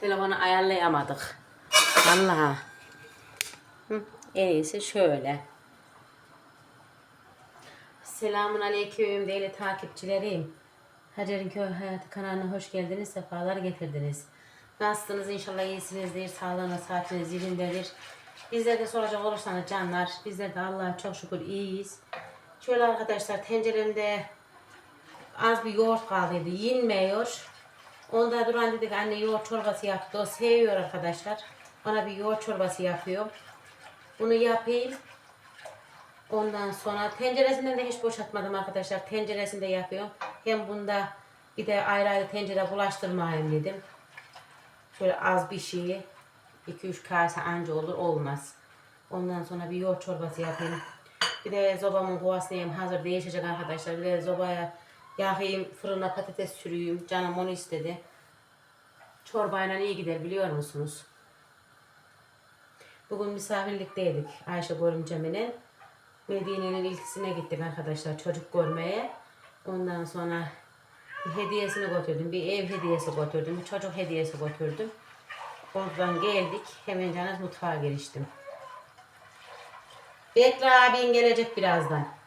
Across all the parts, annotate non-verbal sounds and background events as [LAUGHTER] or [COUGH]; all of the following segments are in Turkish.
Telefonu ayarlayamadık. Vallahi. Hı, en iyisi şöyle. Selamun aleyküm değerli takipçilerim. Hacer'in Köy Hayatı kanalına hoş geldiniz, sefalar getirdiniz. Nasılsınız? İnşallah iyisinizdir, sağlığınız, saatiniz yerindedir. Bizler de soracak olursanız canlar, bizler de Allah'a çok şükür iyiyiz. Şöyle arkadaşlar tenceremde az bir yoğurt kaldıydı, yenmiyor. Onda duran dedik anne yoğurt çorbası yaptı, o seviyor arkadaşlar. Ona bir yoğurt çorbası yapıyor. Bunu yapayım. Ondan sonra tenceresinden de hiç boşaltmadım arkadaşlar. Tenceresinde yapıyorum. Hem bunda bir de ayrı ayrı tencere bulaştırmayayım dedim. Şöyle az bir şey. 2-3 kase anca olur olmaz. Ondan sonra bir yoğurt çorbası yapayım. Bir de zobamın kovasını hazır değişecek arkadaşlar. Bir de zobaya yakayım fırına patates sürüyüm. Canım onu istedi. Çorbayla iyi gider biliyor musunuz? Bugün misafirlikteydik Ayşe Görümcem'in. Medine'nin ilkisine gittik arkadaşlar çocuk görmeye. Ondan sonra bir hediyesini götürdüm. Bir ev hediyesi götürdüm. Bir çocuk hediyesi götürdüm. Oradan geldik. Hemen canız mutfağa giriştim. Bekle abin gelecek birazdan.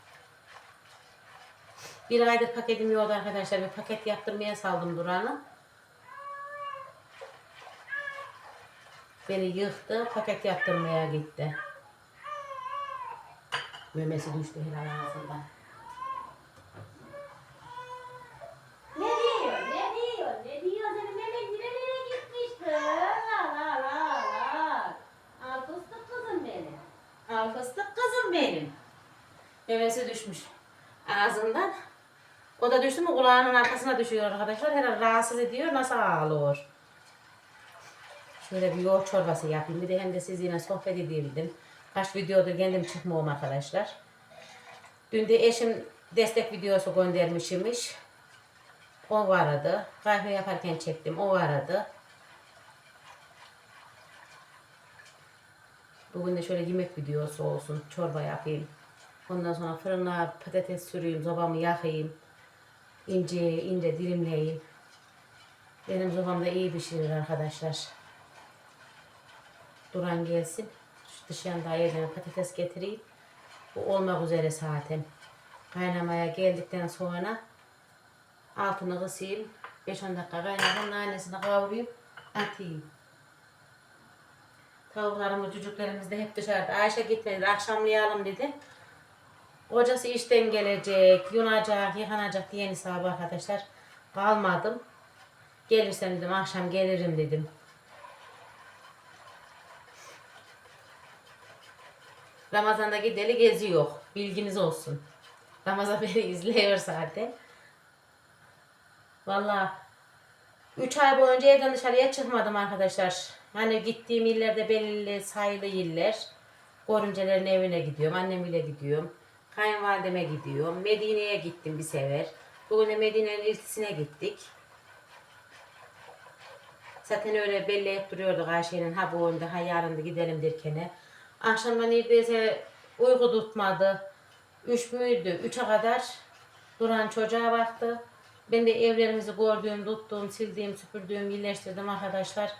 Bir aydır paketim yoktu arkadaşlar. Bir paket yaptırmaya saldım Duran'ı. Beni yıktı. Paket yaptırmaya gitti. Memesi düştü helal ağzından. Ne diyor? Ne diyor? Ne diyor? Senin memek nereye gitmişti? La la la la. Al fıstık kızım benim. Al fıstık kızım benim. Memesi düşmüş ağzından. O da düştü mü kulağının arkasına düşüyor arkadaşlar. Herhalde rahatsız ediyor. Nasıl ağlıyor? Şöyle bir yoğurt çorbası yapayım. Bir de hem de sizinle sohbet edebildim. Kaç videodur kendim çıkmıyorum arkadaşlar. Dün de eşim destek videosu göndermişimiş. O vardı. Kahve yaparken çektim. O vardı. Bugün de şöyle yemek videosu olsun. Çorba yapayım. Ondan sonra fırına patates süreyim. Zobamı yakayım. İnce ince dilimleyeyim. Benim zobam iyi pişirir arkadaşlar. Duran gelsin. Şu dışarıda ayıracağım patates getireyim. Bu olmak üzere zaten. Kaynamaya geldikten sonra altını kısayım. 5-10 dakika kaynatayım. Nanesini kavurayım. Atayım. Tavuklarımız, çocuklarımız da hep dışarıda. Ayşe gitmedi, akşamlayalım dedi. Kocası işten gelecek, yunacak, yıkanacak diye sabah arkadaşlar. Kalmadım. Gelirsem dedim, akşam gelirim dedim. Ramazan'daki deli gezi yok. Bilginiz olsun. Ramazan [LAUGHS] beni izliyor zaten. Vallahi 3 ay boyunca evden dışarıya çıkmadım arkadaşlar. Hani gittiğim illerde belirli sayılı iller. Görümcelerin evine gidiyorum. Annemle gidiyorum. Kayınvalideme gidiyorum. Medine'ye gittim bir sefer. Bugün de Medine'nin ilkisine gittik. Zaten öyle belli hep duruyorduk Ayşe'nin ha bu önde ha yarın da gidelim derken. Akşamdan neredeyse uyku tutmadı. Üç müydü? Üçe kadar duran çocuğa baktı. Ben de evlerimizi gördüğüm, tuttuğum, sildiğim, süpürdüğüm, birleştirdim arkadaşlar.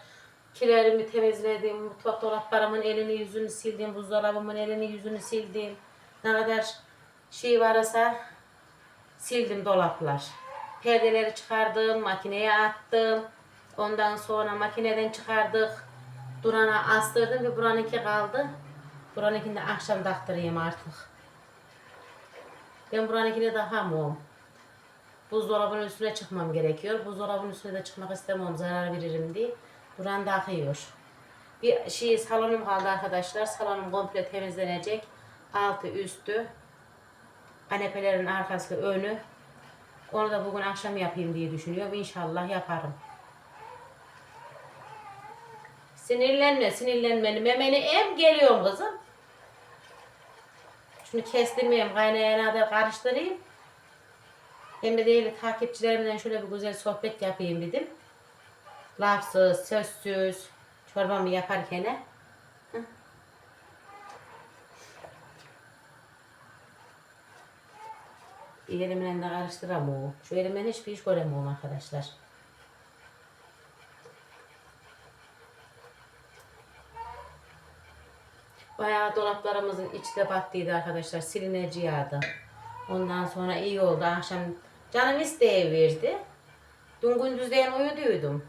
Kilerimi temizledim, mutfak dolaplarımın elini yüzünü sildim, buzdolabımın elini yüzünü sildim. Ne kadar şey varsa sildim dolaplar. Perdeleri çıkardım, makineye attım. Ondan sonra makineden çıkardık. Durana astırdım ve buranınki kaldı. Buranınkini de akşam taktırayım artık. Ben buranınkine daha mı? Buzdolabının üstüne çıkmam gerekiyor. Buzdolabının üstüne de çıkmak istemiyorum zarar veririm diye. Buran takıyor. Bir şey salonum kaldı arkadaşlar. Salonum komple temizlenecek. Altı üstü. Kanepelerin arkası önü. Onu da bugün akşam yapayım diye düşünüyorum. İnşallah yaparım. Sinirlenme, sinirlenmeni. Memeni em geliyorum kızım. Şunu kestirmeyeyim, kaynayana kadar karıştırayım. Hem de değil takipçilerimden şöyle bir güzel sohbet yapayım dedim. Lafsız, sözsüz, çorbamı yaparken. Bir elimle de karıştıramıyorum. Şu elimle hiçbir iş göremiyorum arkadaşlar. Bayağı dolaplarımızın içi de battıydı arkadaşlar. Silineci yağdı. Ondan sonra iyi oldu. Akşam canım isteyiverdi. Dün gündüzden uyuduydum.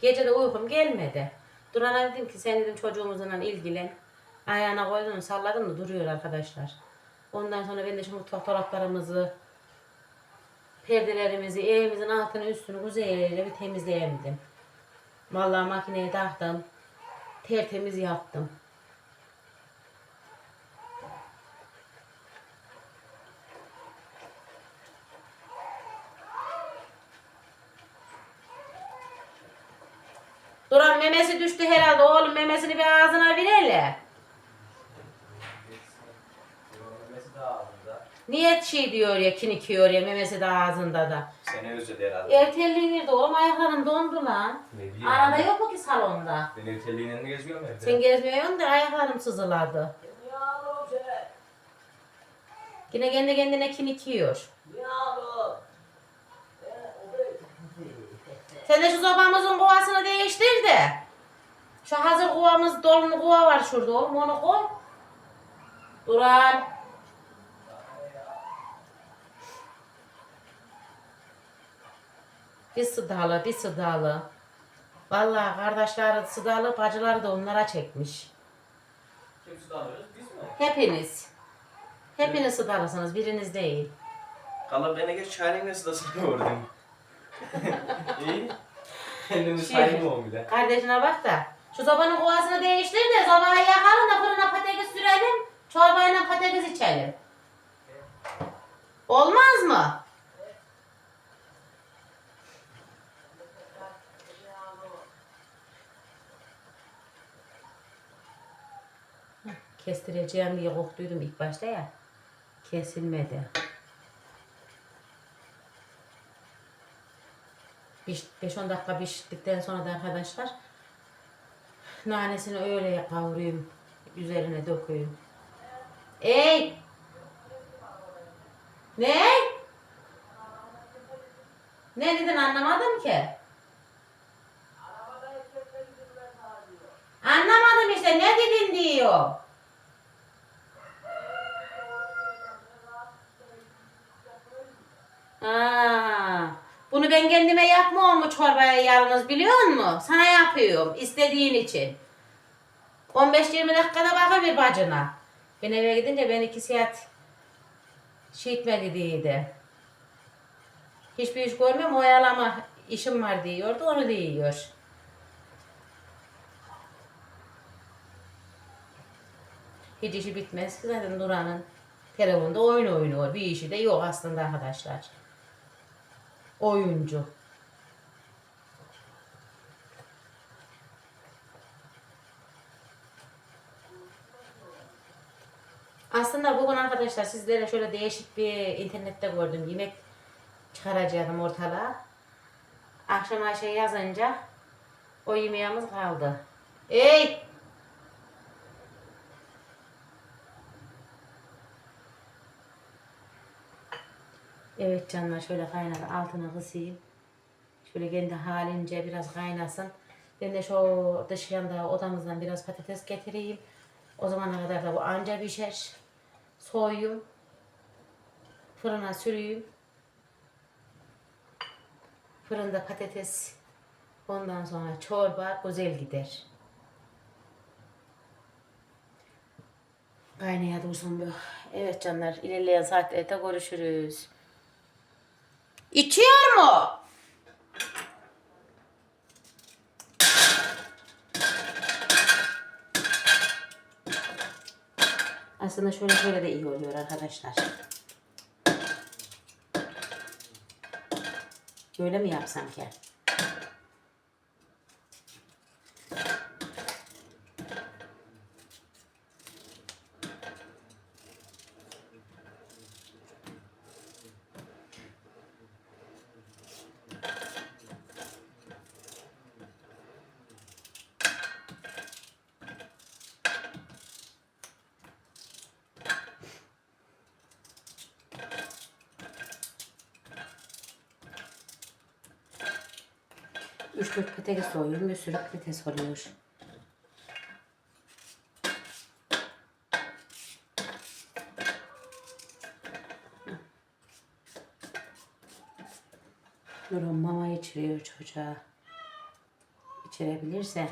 Gece de uykum gelmedi. Duran'a dedim ki sen dedim çocuğumuzla ilgilen. Ayağına koydun salladım da duruyor arkadaşlar. Ondan sonra ben de şu mutfak dolaplarımızı perdelerimizi, evimizin altını üstünü güzelce bir temizleyemedim. Vallahi makineye taktım. Tertemiz yaptım. Duran memesi düştü herhalde. Oğlum memesini bir ağzına ver hele. Memesi de ağzında. Niye şey diyor ya kinikiyor ya memesi de ağzında da. Seni özledi herhalde. Ertelliğin nerede oğlum ayaklarım dondu lan. Ne bileyim. Arada yok mu ki salonda? Ben evtelliğinin de geziyorum evde. Sen gezmiyorsun da ayaklarım sızıladı. Yine kendi kendine kinikiyor. Sen de şu sobamızın kovasını değiştir de. Şu hazır kovamız dolma kova var şurada oğlum onu koy. Duran. Bir sıdalı bir sıdalı. Vallahi kardeşleri sıdalı bacıları da onlara çekmiş. Kim su alıyoruz? Biz mi? Hepiniz. Hepiniz sıdalısınız biriniz değil. Kala beni geç çarenin sırasını gördüm. [LAUGHS] İyi. Kendimi Şey- bir de. Kardeşine bak da. Şu sobanın kovasını değiştir de sobayı yakalım da fırına patates sürelim. Çorbayla patates içelim. Olmaz mı? Kestireceğim diye korktuydum ilk başta ya. Kesilmedi. 5-10 dakika piştikten sonra da arkadaşlar nanesini öyle kavurayım. Üzerine dökeyim. Ey! Ne? Ne dedin anlamadım ki. Anlamadım işte ne dedin diyor. Bunu ben kendime yapmıyorum mu çorbaya yalnız biliyor musun? Sana yapıyorum istediğin için. 15-20 dakikada bakar bir bacına. Ben eve gidince ben iki saat şey etmedi diydi. Hiçbir iş görmüyorum oyalama işim var diyordu onu diyor. Hiç işi bitmez ki zaten Duran'ın telefonda oyun oynuyor. Bir işi de yok aslında arkadaşlar. Oyuncu. Aslında bugün arkadaşlar sizlere şöyle değişik bir internette gördüm. Yemek çıkaracaktım ortalığa. Akşam Ayşe yazınca o yemeğimiz kaldı. Ey! Evet canlar şöyle kaynar altına kısayım. Şöyle kendi halince biraz kaynasın. Ben de şu dış yanda odamızdan biraz patates getireyim. O zamana kadar da bu anca pişer. Soyayım. Fırına süreyim. Fırında patates. Ondan sonra çorba güzel gider. Kaynaya dursun bu. Evet canlar ilerleyen saatlerde görüşürüz. İçiyor mu? Aslında şöyle şöyle de iyi oluyor arkadaşlar. Böyle mi yapsam ki? 3-4 patates soyuyorum ve sürüp patates oluyor. Nurhan mama içiriyor çocuğa. İçirebilirse.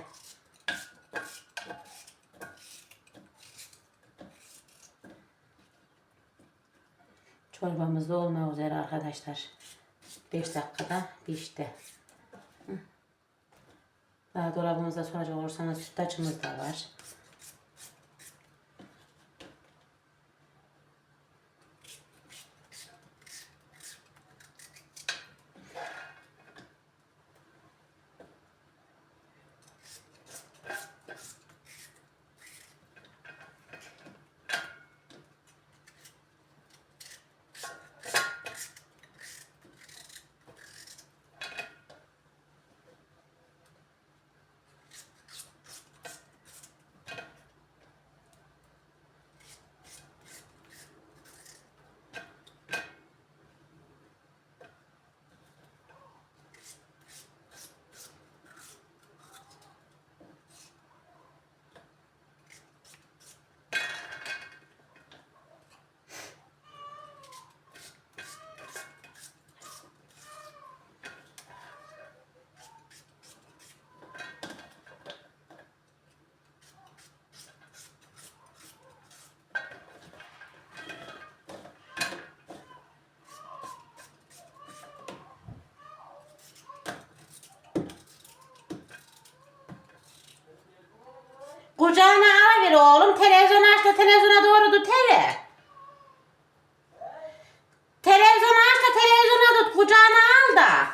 Çorbamız da olmak üzere arkadaşlar. 5 dakikada pişti. Daha dolabımızda soracak olursanız sütlaçımız da var. Kucağına alıver oğlum. Televizyon aç da televizyona doğru tut hele. Televizyon aç da televizyona tut. Kucağına al da.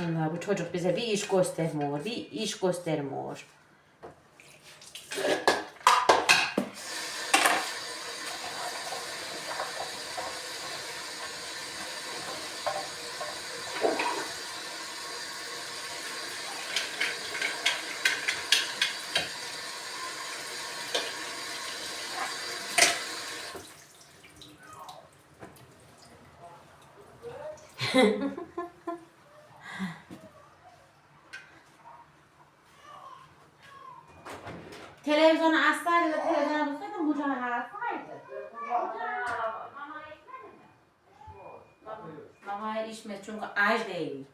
Allah bu çocuk bize bir iş göstermiyor. Bir iş göstermiyor. Televizyonu açsaydı da televizyona tutsaydın kucağına alsaydı. Mama ekmedi mi? Mama içmez çünkü aç değil.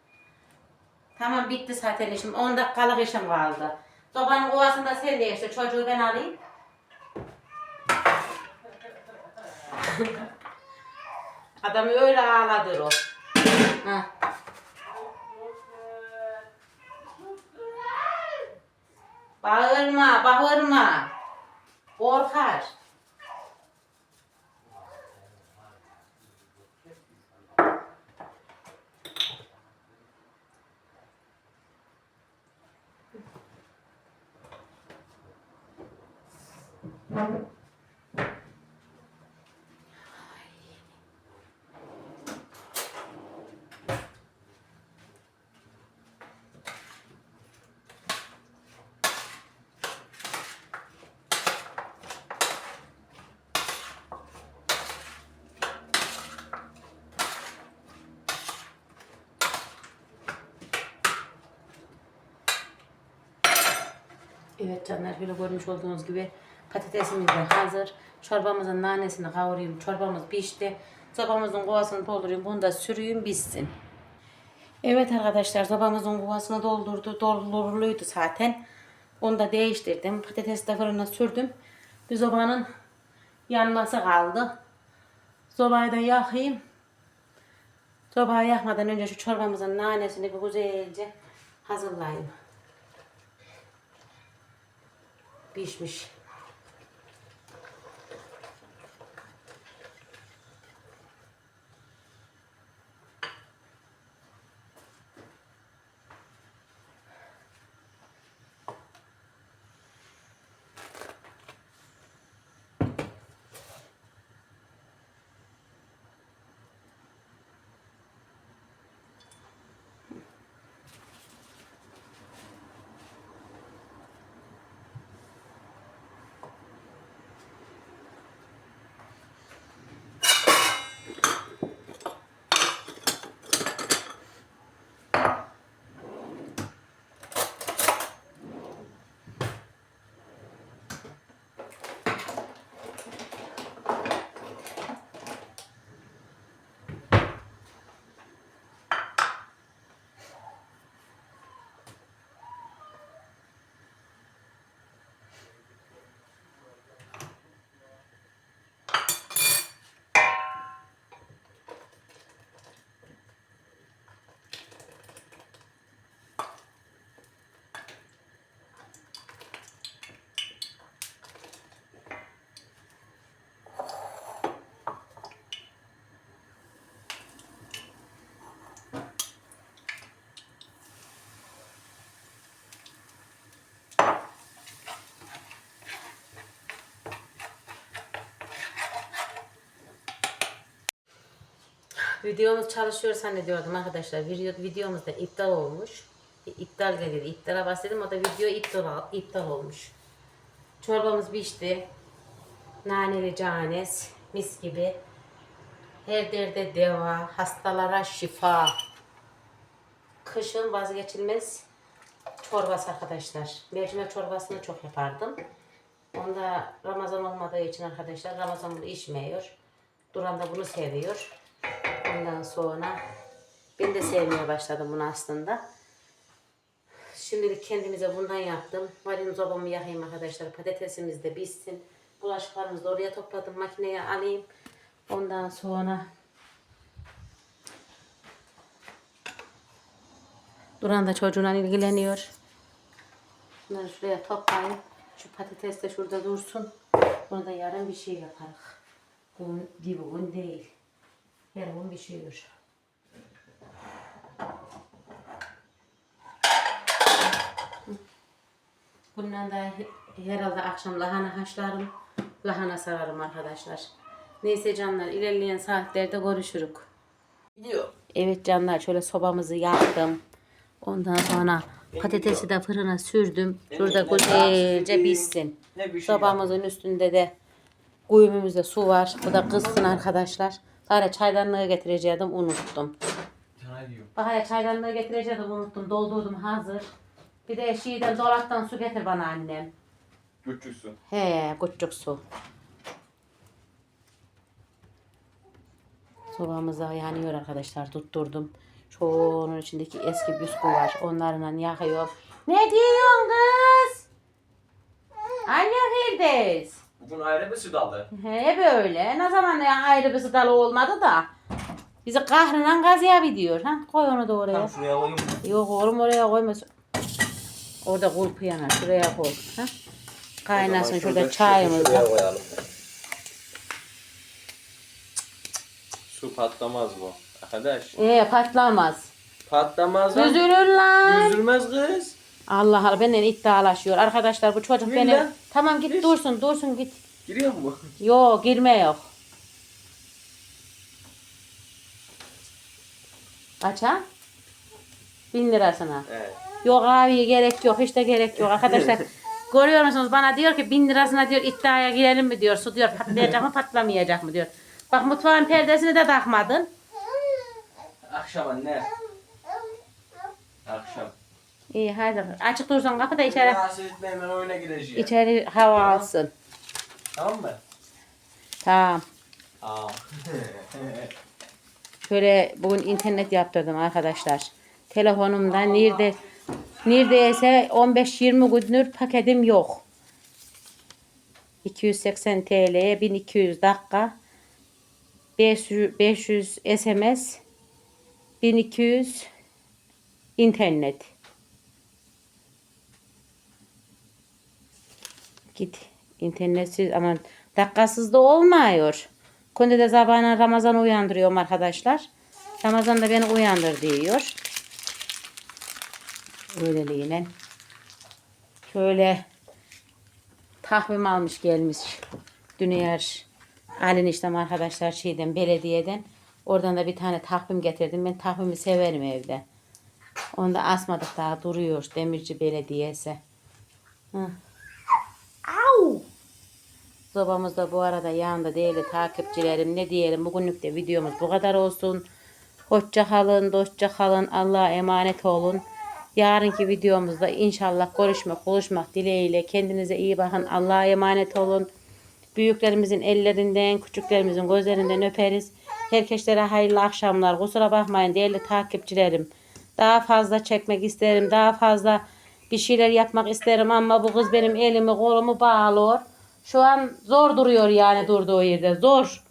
Tamam bitti zaten işim. 10 dakikalık işim kaldı. Sobanın kovasında sen de işte çocuğu ben alayım. [LAUGHS] Adamı öyle ağladır o. Hah. Bağırma, bağırma. Korkar. Evet canlar böyle görmüş olduğunuz gibi patatesimiz de hazır. Çorbamızın nanesini kavurayım. Çorbamız pişti. Sobamızın kovasını doldurayım. Bunu da sürüyüm bitsin. Evet arkadaşlar sobamızın kovasını doldurdu. Dolduruluydu zaten. Onu da değiştirdim. Patatesi de fırına sürdüm. Bir sobanın yanması kaldı. Sobayı da yakayım. Sobayı yakmadan önce şu çorbamızın nanesini bir güzelce hazırlayayım. Pişmiş. Videomuz çalışıyor zannediyordum arkadaşlar. Video, videomuz da iptal olmuş. E, İptal dedi. İptala bastırdım. O da video iptal, iptal olmuş. Çorbamız pişti. Naneli canes. Mis gibi. Her derde deva. Hastalara şifa. Kışın vazgeçilmez çorbası arkadaşlar. Mercimek çorbasını çok yapardım. Onda Ramazan olmadığı için arkadaşlar Ramazan bunu içmiyor. Duran da bunu seviyor. Ondan sonra ben de sevmeye başladım bunu aslında. Şimdilik kendimize bundan yaptım. Varin sobamı yakayım arkadaşlar. Patatesimiz de pişsin. Bulaşıklarımızı oraya topladım. Makineye alayım. Ondan sonra Duran da çocuğuna ilgileniyor. Bunları şuraya toplayayım. Şu patates de şurada dursun. Bunu da yarın bir şey yaparız. Bugün değil, bugün değil. Bir şey olur. Bundan da he- herhalde akşam lahana haşlarım. Lahana sararım arkadaşlar. Neyse canlar ilerleyen saatlerde görüşürük. Gidiyor. Evet canlar şöyle sobamızı yaktım. Ondan sonra patatesi de fırına sürdüm. Şurada güzelce pişsin. Sobamızın üstünde de kuyumumuzda su var. Bu da kızsın arkadaşlar. Bari çaydanlığı getireceğim unuttum. Bahaya çaydanlığı getireceğim unuttum. Doldurdum hazır. Bir de şeyden dolaptan su getir bana annem. Küçüksün. He küçük su. Sobamıza yanıyor arkadaşlar tutturdum. Şu onun içindeki eski bisküvi var. Onlarla yakıyor. Ne diyorsun kız? Anne Firdevs. Bugün ayrı bir süt aldı. He böyle. Ne zaman ya ayrı bir sıdalı olmadı da. Bizi kahrından gazıya diyor. Ha? Koy onu da oraya. Tam şuraya koyayım. Yok oğlum oraya koyma. Orada kulpu yanar. Şuraya koy. Ha? Kaynasın şurada çayımız var. koyalım. Su patlamaz bu. Arkadaş. Ee patlamaz. Patlamaz lan. Üzülür lan. Üzülmez kız. Allah Allah benden iddialaşıyor. Arkadaşlar bu çocuk Gir beni... lan. Tamam git Gir. dursun dursun git. Giriyor mu? Yok girme yok. Kaça? Bin lirasına. Evet. Yok abi gerek yok hiç de gerek yok arkadaşlar. [LAUGHS] Görüyor musunuz bana diyor ki bin lirasına diyor iddiaya girelim mi diyor. Su diyor patlayacak mı [LAUGHS] patlamayacak mı diyor. Bak mutfağın perdesini de takmadın. Akşam anne. Akşam. İyi hadi açık dursun kapı da içeri, Rahatsız etme hemen oyuna gireceğim. içeri hava alsın. Tamam mı? Tamam. Aa. [LAUGHS] Şöyle bugün internet yaptırdım arkadaşlar. Telefonumda nerede neredeyse 15-20 gündür paketim yok. 280 TL'ye 1200 dakika 500, 500 SMS 1200 internet. Git internetsiz ama dakikasız da olmuyor. Kunde de sabahına Ramazan uyandırıyorum arkadaşlar. Ramazan da beni uyandır diyor. Öyleliğine. Şöyle tahvim almış gelmiş. Dünyer Alin işte arkadaşlar şeyden belediyeden. Oradan da bir tane tahvim getirdim. Ben tahvimi severim evde. Onu da asmadık daha duruyor. Demirci Belediyesi. Hı. Sobamız da bu arada yanında değerli takipçilerim. Ne diyelim bugünlük de videomuz bu kadar olsun. Hoşça kalın, dostça kalın. Allah'a emanet olun. Yarınki videomuzda inşallah görüşmek, buluşmak dileğiyle. Kendinize iyi bakın. Allah'a emanet olun. Büyüklerimizin ellerinden, küçüklerimizin gözlerinden öperiz. Herkeslere hayırlı akşamlar. Kusura bakmayın değerli takipçilerim. Daha fazla çekmek isterim. Daha fazla bir şeyler yapmak isterim ama bu kız benim elimi kolumu bağlıyor. Şu an zor duruyor yani durduğu yerde. Zor.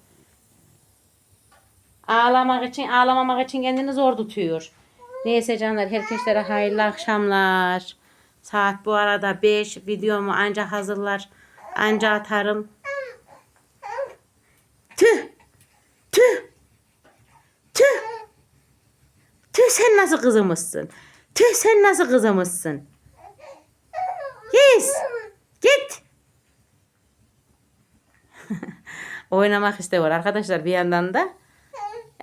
Ağlamak için, ağlamamak için kendini zor tutuyor. Neyse canlar herkeslere hayırlı akşamlar. Saat bu arada 5. Videomu anca hazırlar. Anca atarım. Tüh. Tüh. Tüh. Tüh sen nasıl kızımızsın? Tüh sen nasıl kızımızsın? Yes. Git. Oynamak istiyor arkadaşlar bir yandan da.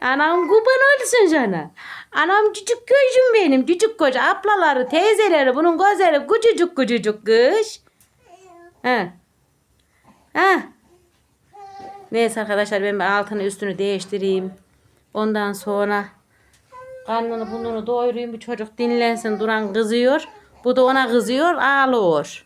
Anam kurban olsun sana. Anam küçük gözüm benim. Küçük koca ablaları, teyzeleri bunun gözleri küçücük küçücük kız. Ha. Ha. Neyse arkadaşlar ben altını üstünü değiştireyim. Ondan sonra karnını burnunu doyurayım. Bu çocuk dinlensin. Duran kızıyor. Bu da ona kızıyor. Ağlıyor.